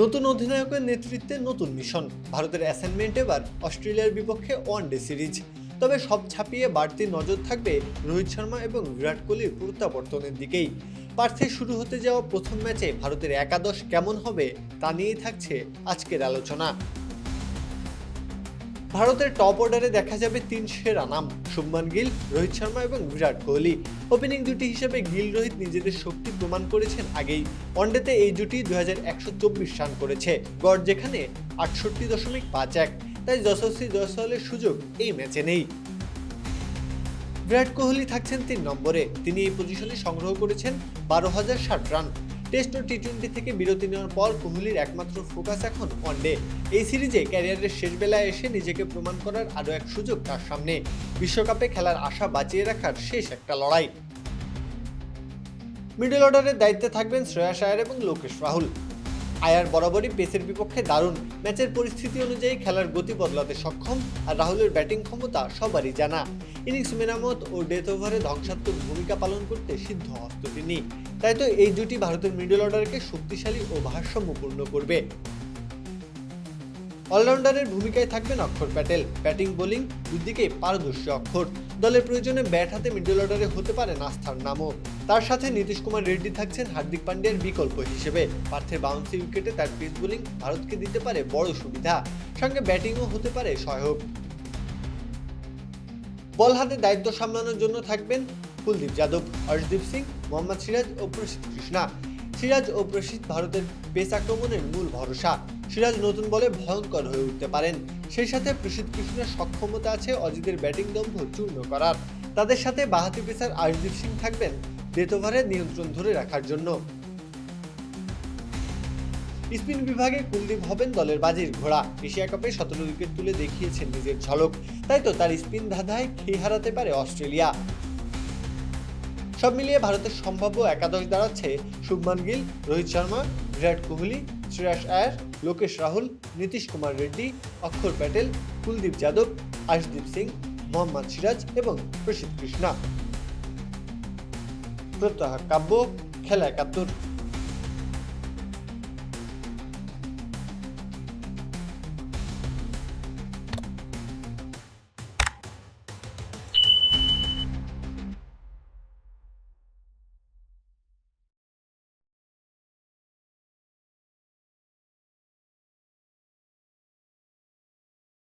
নতুন অধিনায়কের নেতৃত্বে নতুন মিশন। ভারতের অ্যাসাইনমেন্ট এবার অস্ট্রেলিয়ার বিপক্ষে ওয়ান ডে সিরিজ তবে সব ছাপিয়ে বাড়তি নজর থাকবে রোহিত শর্মা এবং বিরাট কোহলির প্রত্যাবর্তনের দিকেই। পার্থে শুরু হতে যাওয়া প্রথম ম্যাচে ভারতের একাদশ কেমন হবে তা নিয়েই থাকছে আজকের আলোচনা। ভারতের টপ অর্ডারে দেখা যাবে তিন সেরা নাম, শুভমান গিল, রোহিত শর্মা এবং বিরাট কোহলি। ওপেনিং জুটি হিসেবে গিল, রোহিত নিজেদের শক্তি প্রমাণ করেছেন আগেই। ওয়ানডেতে এই জুটি চব্বিশ রান করেছে, গড় যেখানে আটষট্টি দশমিক পাঁচ এক। তাই যশস্বী জয়সওয়ালের সুযোগ এই ম্যাচে নেই। বিরাট কোহলি থাকছেন তিন নম্বরে। তিনি এই পজিশনে সংগ্রহ করেছেন বারো হাজার ষাট রান। টেস্ট ও টি টোয়েন্টি থেকে বিরতি নেওয়ার পর কোহলির একমাত্র ফোকাস এখন ওয়ানডে এই সিরিজে ক্যারিয়ারের শেষ বেলায় এসে নিজেকে প্রমাণ করার আরও এক সুযোগ তার সামনে। বিশ্বকাপে খেলার আশা বাঁচিয়ে রাখার শেষ একটা লড়াই। মিডল অর্ডারের দায়িত্বে থাকবেন শ্রেয়াস আয়ার এবং লোকেশ রাহুল। আয়ার বরাবরই পেসের বিপক্ষে দারুণ ম্যাচের পরিস্থিতি অনুযায়ী খেলার গতি বদলাতে সক্ষম আর রাহুলের ব্যাটিং ক্ষমতা সবারই জানা। ইনিংস মেরামত ও ডেথ ওভারে ধ্বংসাত্মক ভূমিকা পালন করতে সিদ্ধ হস্ত তিনি। তাই তো এই জুটি ভারতের মিডল অর্ডারকে শক্তিশালী ও ভারসাম্যপূর্ণ করবে। অলরাউন্ডারের ভূমিকায় থাকবেন অক্ষর প্যাটেল। ব্যাটিং, বোলিং, দুদিকেই পারদর্শী অক্ষর। দলের প্রয়োজনে ব্যাট হাতে মিডল অর্ডারে হতে পারে নাস্তার নামও। তার সাথে নীতিশ কুমার রেড্ডি থাকছেন হার্দিক পান্ডিয়ার বিকল্প হিসেবে। পার্থের বাউন্সি উইকেটে তার পেস বোলিং ভারতকে দিতে পারে বড় সুবিধা। সঙ্গে ব্যাটিংও হতে পারে সহায়ক। বল হাতে দায়িত্ব সামলানোর জন্য থাকবেন কুলদীপ যাদব হর্ষদীপ সিং, মোহাম্মদ সিরাজ ও প্রসিদ্ধ কৃষ্ণা। সিরাজ ও প্রসিদ্ধ ভারতের পেস আক্রমণের মূল ভরসা। সিরাজ নতুন বলে ভয়ঙ্কর হয়ে উঠতে পারেন। সেই সাথে প্রসিদ্ধ কৃষ্ণের সক্ষমতা আছে অজিতের ব্যাটিং দম্ভ চূর্ণ করার। তাদের সাথে বাহাতি পেসার আশদীপ সিং থাকবেন ডেথ নিয়ন্ত্রণ ধরে রাখার জন্য। স্পিন বিভাগে কুলদীপ হবেন দলের বাজির ঘোড়া। এশিয়া কাপে সতেরো উইকেট তুলে দেখিয়েছেন নিজের ঝলক। তাই তো তার স্পিন ধাঁধায় খেয়ে হারাতে পারে অস্ট্রেলিয়া। সব মিলিয়ে ভারতের সম্ভাব্য একাদশ দাঁড়াচ্ছে শুভমান গিল, রোহিত শর্মা, বিরাট কোহলি, শ্রেয়াস আয়ার, লোকেশ রাহুল, নীতিশ কুমার রেড্ডি, অক্ষর প্যাটেল, কুলদীপ যাদব, আশদীপ সিং, মোহাম্মদ সিরাজ এবং প্রসিদ্ধ কৃষ্ণা। প্রত্যাহার কাব্য, খেলা একাত্তর।